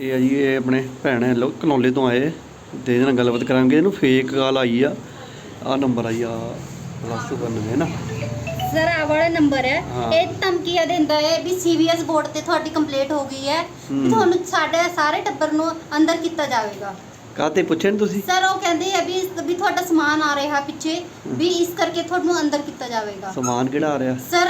ਇਹ ਆ ਜੀ ਇਹ ਆਪਣੇ ਭੈਣ ਹੈ ਕਨੌਲੇ ਤੋਂ ਆਏ। ਤੇ ਇਹਦੇ ਨਾਲ ਗੱਲਬਾਤ ਕਰਾਂਗੇ। ਇਹਨੂੰ ਫੇਕ ਕਾਲ ਆਈ ਆ। ਆ ਨੰਬਰ ਆਈ ਆ ਪਲੱਸ 92 ਨਾ। ਸਰ ਆਹ ਵਾਲਾ ਨੰਬਰ ਹੈ। ਹਾਂ। ਇਹ ਧਮਕੀਆਂ ਦਿੰਦਾ ਹੈ ਵੀ ਸੀਵੀਐਸ ਬੋਰਡ ਤੇ ਤੁਹਾਡੀ ਕੰਪਲੇਂਟ ਹੋ ਗਈ ਹੈ। ਹੂੰ। ਵੀ ਤੁਹਾਨੂੰ ਸਾਡੇ ਸਾਰੇ ਟੱਬਰ ਨੂੰ ਅੰਦਰ ਕੀਤਾ ਜਾਵੇਗਾ। ਕਾਤੇ ਪੁੱਛਿਆ ਨੀ ਤੁਸੀਂ? ਸਰ ਉਹ ਕਹਿੰਦੇ ਆ ਵੀ ਵੀ ਤੁਹਾਡਾ ਸਮਾਨ ਆ ਰਿਹਾ ਪਿੱਛੇ। ਵੀ ਇਸ ਕਰਕੇ ਤੁਹਾਨੂੰ ਅੰਦਰ ਕੀਤਾ ਜਾਵੇਗਾ। ਸਮਾਨ ਕਿਹੜਾ ਆ ਰਿਹਾ? ਸਰ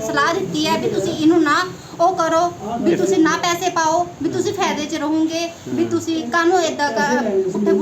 ਸਲਾਹ ਦਿੱਤੀ ਹੈ ਵੀ ਤੁਸੀਂ ਇਹਨੂੰ ਨਾ ਉਹ ਕਰੋ, ਵੀ ਤੁਸੀਂ ਨਾ ਪੈਸੇ ਪਾਓ, ਵੀ ਤੁਸੀਂ ਫਾਇਦੇ 'ਚ ਰਹੋਗੇ, ਵੀ ਤੁਸੀਂ ਕਾਹਨੂੰ ਇਦਾਂ ਕਰ ਪੁੱਠੇ